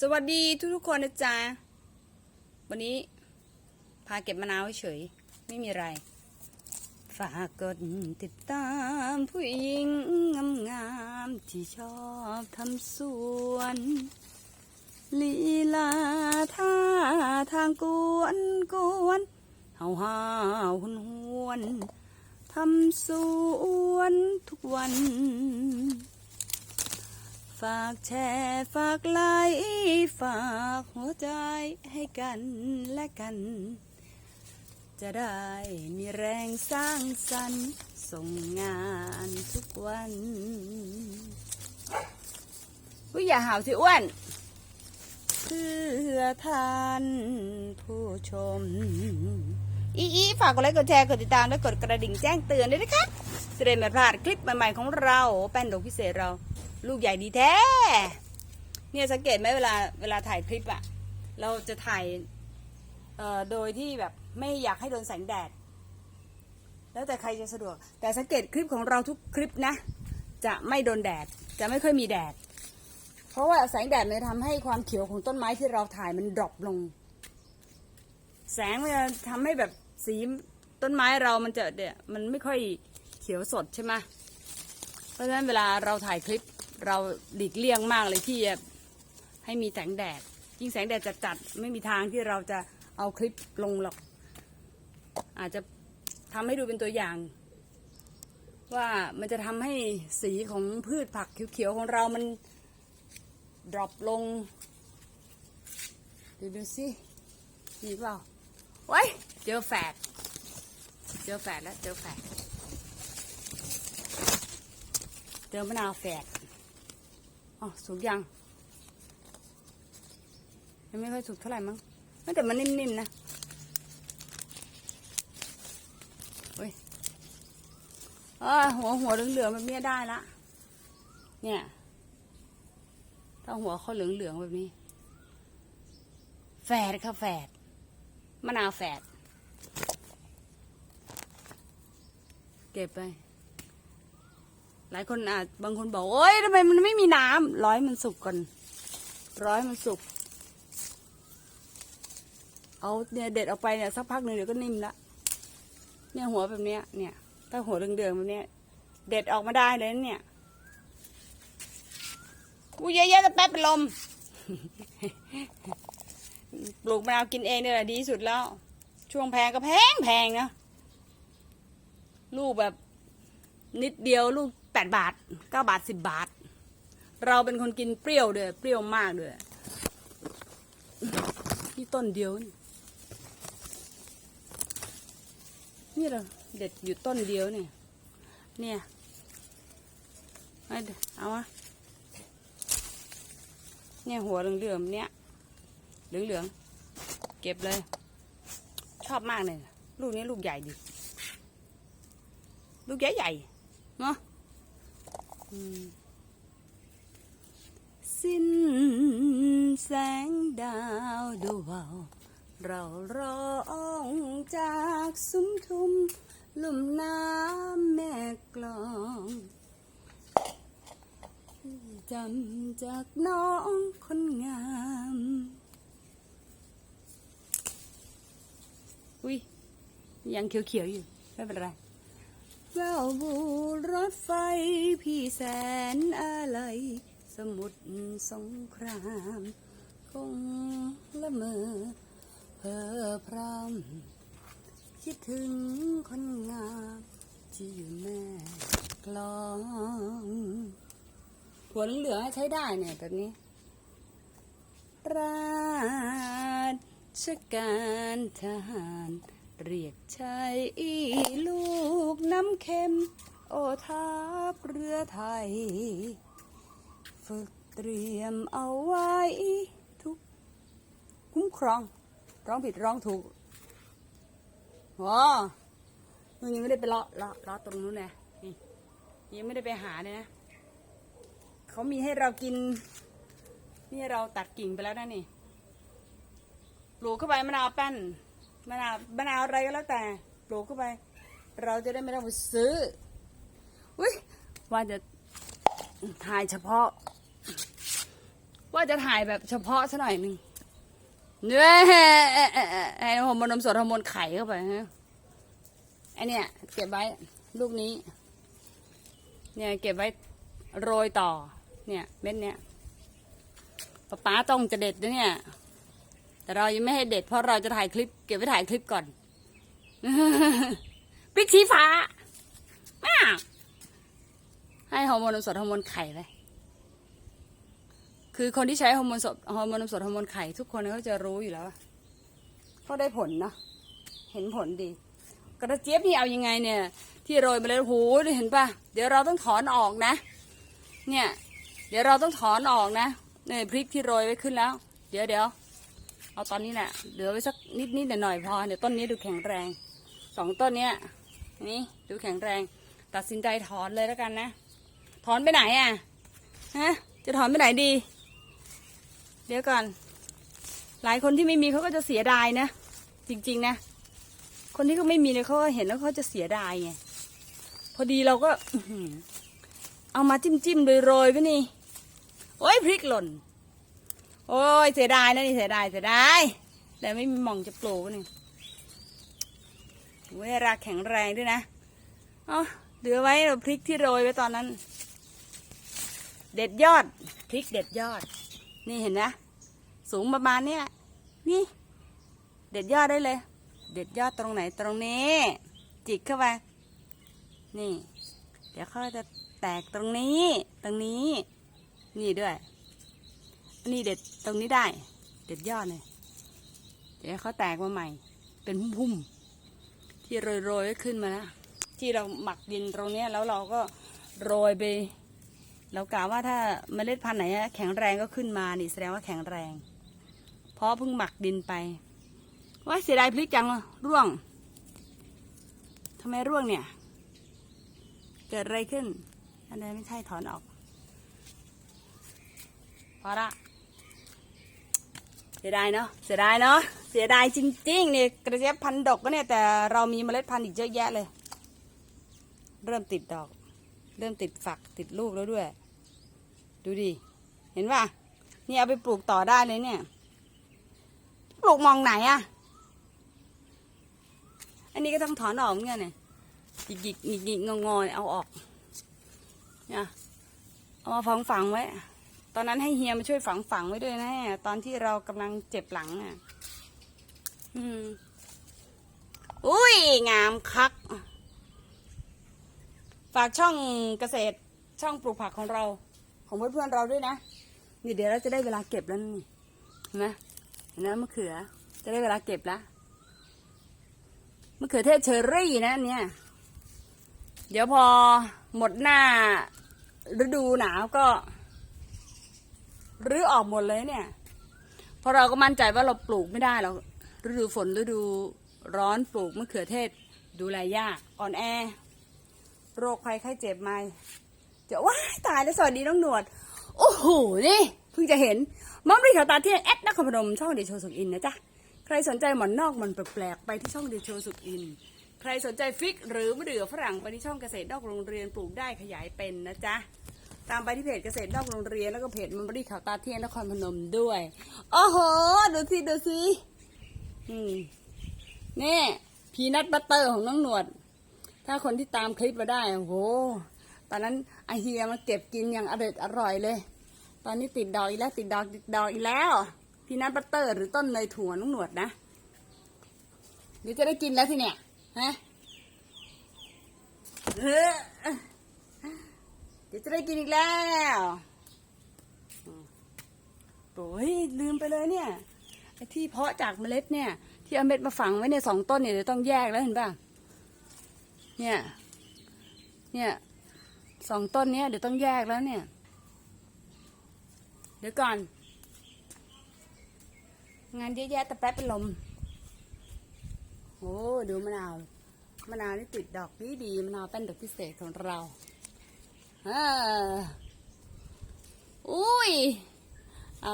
สวัสดีทุกๆคนนะจ๊ะ วันนี้พาเก็บมะนาวเฉยๆไม่มีอะไร ฝากกดติดตามผู้หญิงงามๆที่ชอบทำสวน ลีลาท่าทางกวนกวนเฮาฮาวหวนหวนทำสวนทุกวัน ฝากแชร์ฝากไลค์ฝากหัวใจให้กันและกัน จะได้มีแรงสร้างสรรค์ส่งงานทุกวันอุ้ยอย่าหาวสิอ้วน เพื่อท่านผู้ชม อีอีฝากกดไลค์กดแชร์กดติดตามและกดกระดิ่งแจ้งเตือนด้วยนะคะจะได้ไม่พลาดคลิปใหม่ๆของเรา แป้นดงพิเศษเรา ลูกใหญ่ดีแท้ เนี่ยสังเกตไหมเวลาเวลาถ่ายคลิปอะเราจะถ่ายเอ่อโดยที่แบบไม่อยากให้โดนแสงแดด แล้วแต่ใครจะสะดวก แต่สังเกตคลิปของเราทุกคลิปนะ จะไม่โดนแดด จะไม่ค่อยมีแดด เพราะว่าแสงแดดมันจะทำให้ความเขียวของต้นไม้ที่เราถ่ายมันดรอปลง แสงมันจะทำให้แบบสีต้นไม้เรามันจะเนี่ยมันไม่ค่อยเขียวสดใช่ไหมเพราะฉะนั้นเวลาเราถ่ายคลิป เราหลีกเลี่ยงมากเลยที่จะให้มีแสงแดด ยิ่งแสงแดดจัดๆไม่มีทางที่เราจะเอาคลิปลงหรอก อาจจะทำให้ดูเป็นตัวอย่าง ว่ามันจะทำให้สีของพืชผักเขียวๆของเรามันดรอปลง ดูดูสิมีเปล่าโอ้ยเจอแฝดเจอแฝดแล้วเจอแฝดเจอมะนาวแฝด อ๋อสุกยังยังไม่ค่อยสุกเท่าไหร่มั้งแต่มันนิ่มๆนะเฮ้ยเออหัวหัวเหลืองๆแบบนี้ได้ละ เนี่ยถ้าหัวเขาเหลืองๆแบบนี้ แฝดค่ะแฝดมะนาวแฝด เก็บไป หลายคนอาจบางคนบอกโอ๊ยทำไมมันไม่มีน้ำร้อยมันสุกก่อน ร้อยมันสุก เอาเนี่ยเด็ดออกไปเนี่ยสักพักหนึ่งเดี๋ยวก็นิ่มละเนี่ยหัวแบบเนี้ยเนี่ยถ้าหัวเดืองๆแบบเนี้ยเด็ดออกมาได้เลยเนี่ยกูเยอะๆจะแป๊บเป็นลมปลูกมะนาวกินเองเนี่ยแหละดีสุดแล้ว ช่วงแพงก็แพงแพงนะลูกแบบนิดเดียวลูก แปดบาทเก้าบาทสิบบาท เราเป็นคนกินเปรี้ยวด้วยเปรี้ยวมากด้วยนี่ต้นเดียว นี่นี่เราเด็ดอยู่ต้นเดียวเนี่ย เนี่ยเอาเอาวะเนี่ยหัวเหลืองๆเนี่ยเหลืองๆเก็บเลย ชอบมากเลยลูกนี้ลูกใหญ่ดิลูกใหญ่ใหญ่เนาะ สิ้นแสงดาวดูเบาเราร้องจากซุ้มทุมลุ่มน้ำแม่กลองจำจากน้องคนงาม อุ้ยยังเขียวๆอยู่ ไม่เป็นไร แววบูรถไฟพี่แสนอะไร สมุทรสงครามคงละเมอเพ้อพรำคิดถึงคนงามที่อยู่แม่กลองหัวเหลืองๆใช้ได้เนี่ยแบบนี้ ราชการทหาร เรียกใช้ลูกน้ำเค็ม โอทัพเรือไทย ฝึกเตรียมเอาไว้ทุก คุ้มครอง ร้องผิดร้องถูกว้ามึงยังไม่ได้ไปเลาะเลาะเลาะตรงนู้นเลยนี่ยังไม่ได้ไปหาเลยนะเขามีให้เรากิน นี่เราตัดกิ่งไปแล้วนะนี่ปลูกเข้าไปมะนาวแป้น มะนาวมะนาวอะไรก็แล้วแต่ปลูกเข้าไป เราจะได้ไม่ต้องไปซื้ออุ้ยว่าจะถ่ายเฉพาะ ว่าจะถ่ายแบบเฉพาะซะหน่อยหนึ่งเนี่ยไอ้ฮอร์โมนนมสดฮอร์โมนไข่เข้าไปฮะไอเนี่ยเก็บไว้ลูกนี้ เนี่ยเก็บไว้โรยต่อ เนี่ยเม็ดเนี่ยป๊าป๊าต้องจะเด็ดนะเนี่ย แต่เรายังไม่ให้เด็ดเพราะเราจะถ่ายคลิป เก็บไว้ถ่ายคลิปก่อนพริกชี้ฟ้าอ้าให้ฮอร์โมนนมสดฮอร์โมนไข่ไปคือคนที่ใช้ฮอร์โมนสดฮอร์โมนนมสดฮอร์โมนไข่ทุกคนเขาจะรู้อยู่แล้วว่าเขาได้ผลเนาะเห็นผลดี กระเจี๊ยบนี่เอายังไงเนี่ย ที่โรยมาเลยโอ้โหเห็นปะเดี๋ยวเราต้องถอนออกนะ เนี่ย เดี๋ยวเราต้องถอนออกนะเนี่ยพริกที่โรยไว้ขึ้นแล้ว เดี๋ยวเดี๋ยว เอาตอนนี้แหละเหลือไว้สักนิดนิดหน่อยหน่อยๆพอเดี๋ยวต้นนี้ดูแข็งแรงสองต้นเนี้ยนี่ดูแข็งแรง ตัดสินใจถอนเลยแล้วกันนะ ถอนไปไหนอะฮะจะถอนไปไหนดี เดี๋ยวก่อน หลายคนที่ไม่มีเขาก็จะเสียดายนะ จริงๆนะ คนที่เขาไม่มีเนี่ยเขาก็เห็นแล้วเขาจะเสียดายไงพอดีเราก็เอามาจิ้มจิ้มๆโรยๆไปนี่ โอ้ยพริกหล่น โอ้ยเสียดายนะนี่เสียดายเสียดายแต่ไม่มีหม่องจะปลูกนี่เวลาแข็งแรงด้วยนะเอาเหลือไว้เราพริกที่โรยไว้ตอนนั้น เด็ดยอดพริกเด็ดยอด นี่เห็นนะ สูงประมาณเนี้ยนี่ เด็ดยอดได้เลย เด็ดยอดตรงไหนตรงนี้ จิกเข้าไปนี่ เดี๋ยวเขาจะแตกตรงนี้ ตรงนี้ นี่ด้วย อันนี้เด็ดตรงนี้ได้ เด็ดยอดเลยเดี๋ยวเขาแตกมาใหม่ เป็นพุ่มๆที่โรยๆไว้ขึ้นมาแล้วที่เราหมักดินตรงเนี้ยแล้วเราก็โรยไปเรากล่าวว่าถ้าเมล็ดพันธุ์ไหนแข็งแรงก็ขึ้นมานี่แสดงว่าแข็งแรง เพราะเพิ่งหมักดินไปว่าเสียดายพริกจังร่วงทำไมร่วงเนี่ย เกิดอะไรขึ้น อันนี้ไม่ใช่ถอนออก พอละ เสียดายเนาะเสียดายเนาะเสียดายจริงๆเนี่ยกระเจี๊ยบพันธุ์ดกก็เนี่ยแต่เรามีเมล็ดพันธุ์อีกเยอะแยะเลย เริ่มติดดอก เริ่มติดฝักติดลูกแล้วด้วย ดูดิเห็นป่ะนี่เอาไปปลูกต่อได้เลยเนี่ย ปลูกมองไหนอะอันนี้ก็ต้องถอนออกเหมือนกันเนี่ยหยิกหยิกหยิกงองอเนี่ยเอาออกเนี่ยเอามาฝังฝังไว้ ตอนนั้นให้เฮียมาช่วยฝังฝังไว้ด้วยนะตอนที่เรากำลังเจ็บหลังอะ อืม อุ้ย งามคัก ฝากช่องเกษตรช่องปลูกผักของเรา ของเพื่อนๆเราด้วยนะนี่เดี๋ยวเราจะได้เวลาเก็บแล้วนี่เห็นไหมเห็นไหมมะเขือ จะได้เวลาเก็บแล้วมะเขือเทศเชอรี่นะเนี่ย เดี๋ยวพอหมดหน้าฤดูหนาวก็ รื้อออกหมดเลยเนี่ยเพราะเราก็มั่นใจว่าเราปลูกไม่ได้เราฤดูฝนฤดูร้อนปลูกมะเขือเทศ ดูแลยากอ่อนแอ โรคภัยไข้เจ็บมาจะว้ายตายแล้วสวัสดีน้องหนวด โอ้โหนี่เพิ่งจะเห็นมัมรีขาวตาเที่ยงแอดนครพนมช่องเดโชสุกอินนะจ๊ะใครสนใจหมอนนอกหมันแปลกๆไปที่ช่องเดโชสุกอิน ใครสนใจฟิกหรือมะเดื่อฝรั่งไปที่ช่องเกษตรนอกโรงเรียนปลูกได้ขยายเป็นนะจ๊ะ ตามไปที่เพจเกษตรนอกโรงเรียนแล้วก็เพจมัมรีข่าวตาเที่ยงนครพนมด้วย โอ้โห ดูสิ ดูสิ อืมนี่พีนัทบัตเตอร์ของน้องหนวด ถ้าคนที่ตามคลิปมาได้ โอ้โห ตอนนั้นไอเฮียมาเก็บกินอย่างอร่อยอร่อยเลย ตอนนี้ติดดอกอีกแล้ว ติดดอกติดดอกอีกแล้ว พีนัทบัตเตอร์ หรือต้นเนยถั่วน้องหนวดนะเดี๋ยวจะได้กินแล้วทีเนี่ย ฮะเฮ้อ ดี๋ยวจะได้กินอีกแล้วโอ้ยลืมไปเลยเนี่ยไอ้ที่เพาะจากเมล็ดเนี่ย ที่เอาเม็ดมาฝังไว้เนี่ยสองต้นเนี่ยเดี๋ยวต้องแยกแล้วเห็นป่ะเนี่ย เนี่ยสองต้นเนี้ยเดี๋ยวต้องแยกแล้วเนี่ย เดี๋ยวก่อน งานเยอะแยะแต่แป๊บเป็นลมโอ้ดูมะนาวมะนาวนี่ติดดอกดีดีมะนาวเป็นดอกพิเศษของเรา อ่าอุ้ยไอ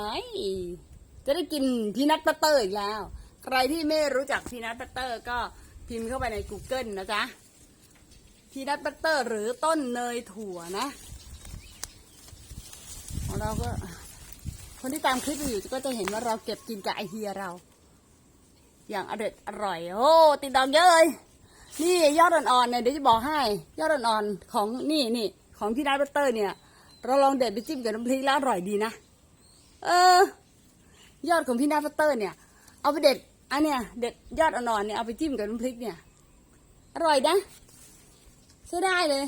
จะได้กินพีนัทบัตเตอร์อีกแล้ว ใครที่ไม่รู้จักพีนัทบัตเตอร์ ก็พิมพ์เข้าไปใน Google นะจ๊ะพีนัทบัตเตอร์ หรือต้นเนยถั่วนะของเราก็ คนที่ตามคลิปอยู่ก็จะเห็นว่าเราเก็บกินกับไอเฮียเรา อย่างอร่อยอร่อยโอ้ติดดอกเยอะเลยนี่ยอดอ่อนๆเนี่ยเดี๋ยวจะบอกให้ ยอดอ่อนๆของนี่นี่ ของที่ร้านบัตเตอร์เนี่ย เราลองเด็ดไปจิ้มกับน้ำพริกแล้วอร่อยดีนะ เออ ยอดของพี่นาบัตเตอร์เนี่ย เอาไปเด็ดอันเนี้ยเด็ดยอดอ่อนๆเนี่ยเอาไปจิ้มกับน้ำพริกเนี่ย อร่อยนะใช้ได้เลย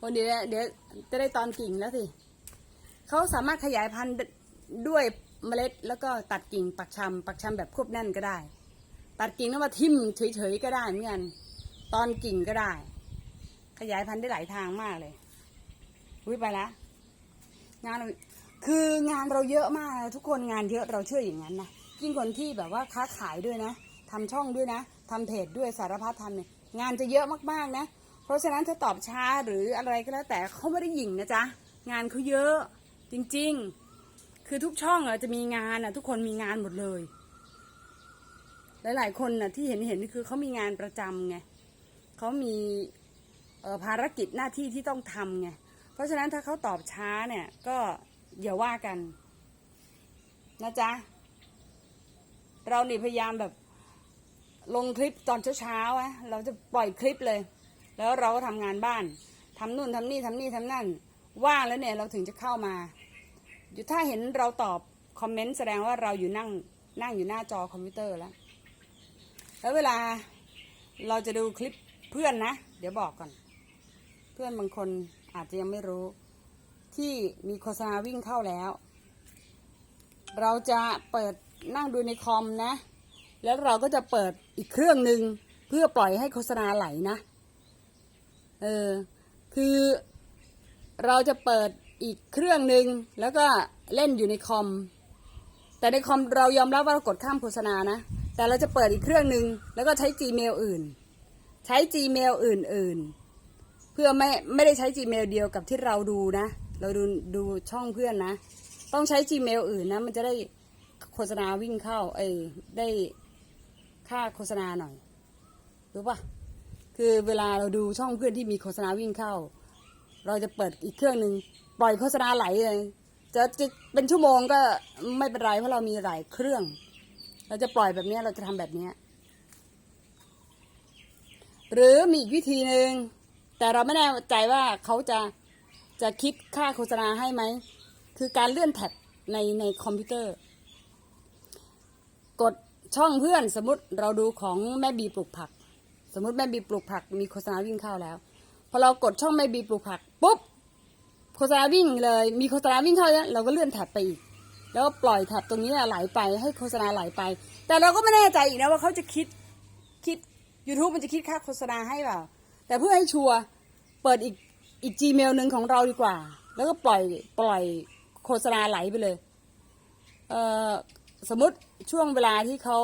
วันเดี๋ยวเดี๋ยวจะได้ตอนกิ่งแล้วสิเขาสามารถขยายพันธุ์ด้วยเมล็ดแล้วก็ตัดกิ่งปักชำปักชำแบบควบแน่นก็ได้ ตัดกิ่งแล้วมาทิ่มเฉยๆก็ได้เหมือนกันตอนกิ่งก็ได้ ขยายพันธุ์ได้หลายทางมากเลย อุ้ยไปละงานเราคืองานเราเยอะมากทุกคนงานเยอะเราเชื่ออย่างนั้นนะยิ่งคนที่แบบว่าค้าขายด้วยนะทำช่องด้วยนะทำเพจด้วยสารพัดทำเนี่ยงานจะเยอะมากๆนะ เพราะฉะนั้นถ้าตอบช้าหรืออะไรก็แล้วแต่เขาไม่ได้หยิ่งนะจ๊ะงานเขาเยอะจริงๆ คือทุกช่องอะจะมีงานอะทุกคนมีงานหมดเลย หลายๆคนน่ะที่เห็นเห็นนี่คือเขามีงานประจำไงเขามีภารกิจหน้าที่ที่ต้องทำไง เพราะฉะนั้นถ้าเขาตอบช้าเนี่ยก็อย่าว่ากันนะจ๊ะ เรานี่พยายามแบบลงคลิปตอนเช้าๆอะเราจะปล่อยคลิปเลย แล้วเราก็ทำงานบ้านทำนู่นทำนี่ทำนี่ทำนั่น ว่างแล้วเนี่ยเราถึงจะเข้ามา อยู่ถ้าเห็นเราตอบคอมเมนต์แสดงว่าเราอยู่นั่งนั่งอยู่หน้าจอคอมพิวเตอร์แล้ว แล้วเวลาเราจะดูคลิปเพื่อนนะ เดี๋ยวบอกก่อน เพื่อนบางคน อาจจะยังไม่รู้ ที่มีโฆษณาวิ่งเข้าแล้ว เราจะเปิดนั่งดูในคอมนะ แล้วเราก็จะเปิดอีกเครื่องหนึ่งเพื่อปล่อยให้โฆษณาไหลนะเออคือเราจะเปิดอีกเครื่องหนึ่งแล้วก็เล่นอยู่ในคอม แต่ในคอมเรายอมรับว่าเรากดข้ามโฆษณานะแต่เราจะเปิดอีกเครื่องหนึ่งแล้วก็ใช้ Gmail อื่น ใช้ Gmail อื่น ๆ เพื่อไม่ไม่ได้ใช้ Gmail เดียวกับที่เราดูนะ เราดูดูช่องเพื่อนนะ ต้องใช้ Gmail อื่นนะ มันจะได้โฆษณาวิ่งเข้า เอ้ได้ค่าโฆษณาหน่อย รู้ปะคือเวลาเราดูช่องเพื่อนที่มีโฆษณาวิ่งเข้า เราจะเปิดอีกเครื่องหนึ่งปล่อยโฆษณาไหลเลยจะจะเป็นชั่วโมงก็ไม่เป็นไรเพราะเรามีหลายเครื่อง เราจะปล่อยแบบนี้เราจะทำแบบนี้หรือมีอีกวิธีหนึ่ง แต่เราไม่แน่ใจว่าเขาจะจะคิดค่าโฆษณาให้ไหม คือการเลื่อนแท็บในในคอมพิวเตอร์ กดช่องเพื่อนสมมติเราดูของแม่บีปลูกผัก สมมติแม่บีปลูกผัก มีโฆษณาวิ่งเข้าแล้วพอเรากดช่องแม่บีปลูกผักปุ๊บโฆษณาวิ่งเลย มีโฆษณาวิ่งเข้าแล้วเราก็เลื่อนแท็บไปอีก แล้วปล่อยแท็บตรงนี้ไหลไปให้โฆษณาไหลไป แต่เราก็ไม่แน่ใจอีกนะว่าเขาจะคิดคิด YouTube มันจะคิดค่าโฆษณาให้เปล่า แต่เพื่อให้ชัวร์เปิดอีกอีก Gmail หนึ่งของเราดีกว่า แล้วก็ปล่อยปล่อยโฆษณาไหลไปเลยเอ่อสมมติช่วงเวลาที่เขา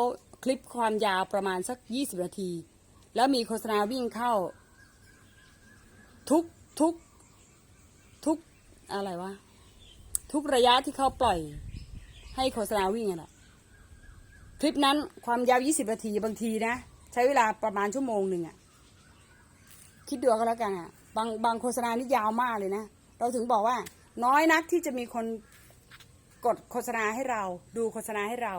คลิปความยาวประมาณสัก 20 นาที แล้วมีโฆษณาวิ่งเข้า ทุกทุกทุกอะไรวะ ทุกระยะที่เขาปล่อยให้โฆษณาวิ่งอะนะคลิปนั้นความยาว 20 นาทีบางทีนะ ใช้เวลาประมาณชั่วโมงหนึ่งอะ คิดดูก็แล้วกันอะบางบางโฆษณานี่ยาวมากเลยนะ เราถึงบอกว่า น้อยนักที่จะมีคนกดโฆษณาให้เรา ดูโฆษณาให้เรา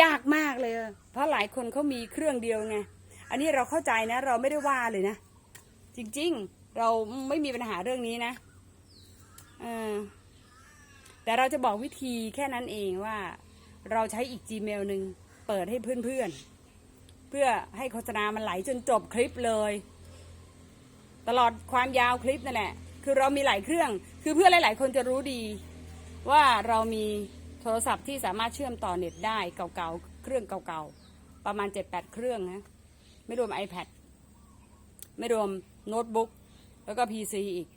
ยากมากเลย เพราะหลายคนเขามีเครื่องเดียวไงอันนี้เราเข้าใจนะ เราไม่ได้ว่าเลยนะ จริงๆ เราไม่มีปัญหาเรื่องนี้นะเออแต่เราจะบอกวิธีแค่นั้นเองว่า เราใช้อีก Gmail หนึ่งเปิดให้เพื่อนๆเพื่อให้โฆษณามันไหลจนจบคลิปเลย ตลอดความยาวคลิปนั่นแหละ คือเรามีหลายเครื่อง คือเพื่อนหลาย ๆ คนจะรู้ดี ว่าเรามีโทรศัพท์ที่สามารถเชื่อมต่อเน็ตได้เก่าๆ เครื่องเก่าๆ ประมาณ 7-8 เครื่องนะ ไม่รวม iPad ไม่รวมโน้ตบุ๊กแล้วก็ PC อีก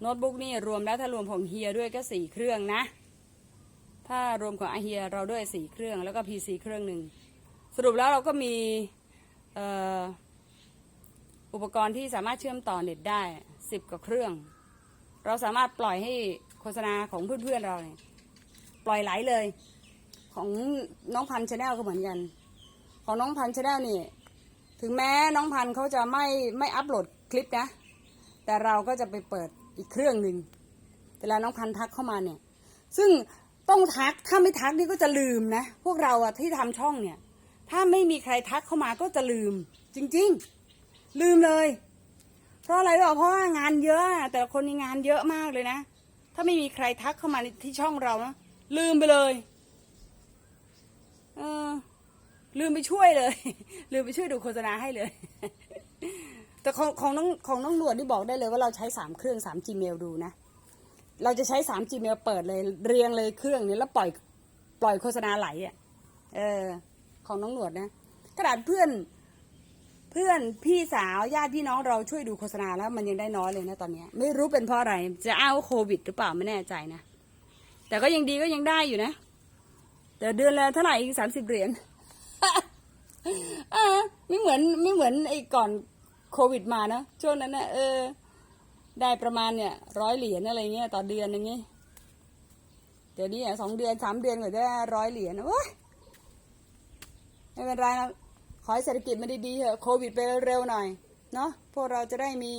โน้ตบุ๊กนี่รวมแล้วถ้ารวมของเฮียด้วยก็สี่เครื่องนะ ถ้ารวมของอาเฮียเราด้วยสี่เครื่องแล้วก็ PC เครื่องหนึ่ง สรุปแล้วเราก็มีเอ่อ อุปกรณ์ที่สามารถเชื่อมต่อเน็ตได้สิบกว่าเครื่อง เราสามารถปล่อยให้โฆษณาของเพื่อนๆเราเนี่ยปล่อยไหลเลย ของน้องพันชาแนลก็เหมือนกัน ของน้องพันชาแนลนี่ถึงแม้น้องพันเขาจะไม่ไม่อัปโหลดคลิปนะ แต่เราก็จะไปเปิดอีกเครื่องหนึ่งเวลาน้องพันทักเข้ามาเนี่ย ซึ่งต้องทักถ้าไม่ทักนี่ก็จะลืมนะ พวกเราอะที่ทำช่องเนี่ย ถ้าไม่มีใครทักเข้ามาก็จะลืม จริง ๆ ลืมเลย เพราะอะไรหรอเพราะว่างานเยอะ แต่ละคนมีงานเยอะมากเลยนะ ถ้าไม่มีใครทักเข้ามาที่ช่องเรานะลืมไปเลย เออ ลืมไปช่วยเลย ลืมไปช่วยดูโฆษณาให้เลย แต่ของของน้องของน้องหนวดนี่บอกได้เลยว่าเราใช้สามเครื่องสาม Gmail ดูนะ เราจะใช้สาม Gmail เปิดเลย เรียงเลยเครื่องนี้แล้วปล่อย ปล่อยโฆษณาไหลอะ เออ ของน้องหนวดนะขนาดเพื่อน เพื่อนพี่สาวญาติพี่น้องเราช่วยดูโฆษณาแล้วมันยังได้น้อยเลยนะตอนนี้ไม่รู้เป็นเพราะอะไรจะอ้าวโควิด หรือเปล่าไม่แน่ใจนะแต่ก็ยังดีก็ยังได้อยู่นะ แต่เดือนละเท่าไหร่อีกสามสิบเหรียญอ่าไม่เหมือนไม่เหมือนไอ้ก่อนโควิดมานะช่วงนั้นนะเออ ได้ประมาณเนี่ยร้อยเหรียญอะไรเงี้ยต่อเดือนอย่างงี้เดี๋ยวนี้อ่สองเดือนสามเดือนกว่าจะได้ร้อยเหรียญนะโอ้ยไม่เป็นไรนะ ขอให้เศรษฐกิจมันดีๆเถอะโควิดไปเร็วๆหน่อย เนาะพวกเราจะได้มี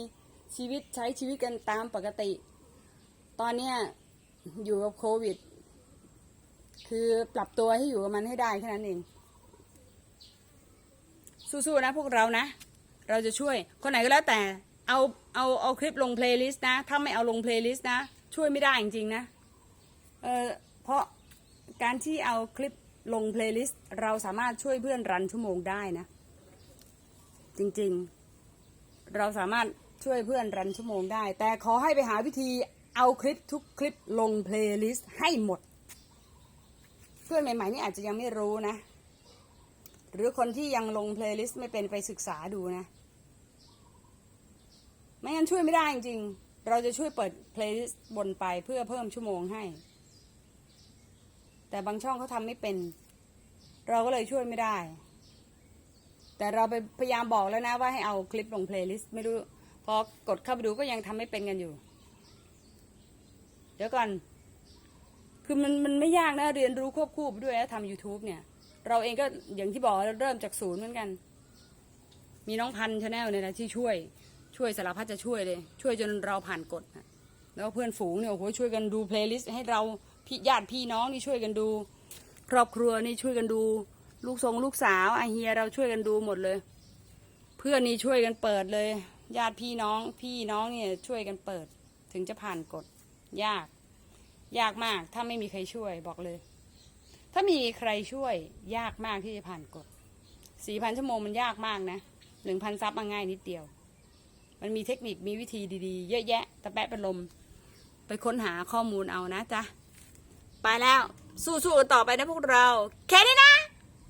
ชีวิตใช้ชีวิตกันตามปกติ ตอนเนี้ยอยู่กับโควิด คือปรับตัวให้อยู่กับมันให้ได้แค่นั้นเอง สู้ๆนะพวกเรานะ เราจะช่วย คนไหนก็แล้วแต่ เอาเอาเอาคลิปลงเพลย์ลิสต์นะ ถ้าไม่เอาลงเพลย์ลิสต์นะ ช่วยไม่ได้จริงๆนะ เออเพราะการที่เอาคลิป ลงเพลย์ลิสต์เราสามารถช่วยเพื่อนรันชั่วโมงได้นะ จริงๆ เราสามารถช่วยเพื่อนรันชั่วโมงได้ แต่ขอให้ไปหาวิธีเอาคลิปทุกคลิปลงเพลย์ลิสต์ให้หมด เพื่อนใหม่ๆนี่อาจจะยังไม่รู้นะ หรือคนที่ยังลงเพลย์ลิสต์ไม่เป็นไปศึกษาดูนะ ไม่งั้นช่วยไม่ได้จริงๆเราจะช่วยเปิดเพลย์ลิสต์บนไปเพื่อเพิ่มชั่วโมงให้ แต่บางช่องเขาทำไม่เป็น เราก็เลยช่วยไม่ได้ แต่เราไปพยายามบอกแล้วนะว่าให้เอาคลิปลงเพลย์ลิสต์ไม่รู้พอกดเข้าไปดูก็ยังทำไม่เป็นกันอยู่ เดี๋ยวก่อน คือมันมันไม่ยากนะเรียนรู้ควบคู่ไปด้วยนะทำ YouTube เนี่ย เราเองก็อย่างที่บอกเราเริ่มจากศูนย์เหมือนกัน มีน้องพันชาแนลเนี่ยนะที่ช่วย ช่วยสารพัดจะช่วยเลย ช่วยจนเราผ่านกฎแล้วเพื่อนฝูงเนี่ยโอ้โหช่วยกันดูเพลย์ลิสต์ให้เรา พี่ญาติพี่น้องนี่ช่วยกันดู ครอบครัวนี่ช่วยกันดู ลูกทรงลูกสาวอาเฮียเราช่วยกันดูหมดเลย เพื่อนนี่ช่วยกันเปิดเลย ญาติพี่น้อง พี่น้องเนี่ยช่วยกันเปิด ถึงจะผ่านกฎยาก ยากมากถ้าไม่มีใครช่วยบอกเลย ถ้ามีใครช่วยยากมากที่จะผ่านกฎสี่พันชั่วโมงมันยากมากนะหนึ่งพันซับมาง่ายนิดเดียว มันมีเทคนิคมีวิธีดีๆ เยอะแยะ ตะแปะเป็นลม ไปค้นหาข้อมูลเอานะจ๊ะ ไปแล้ว สู้ๆกันต่อไปนะพวกเรา แค่นี้นะ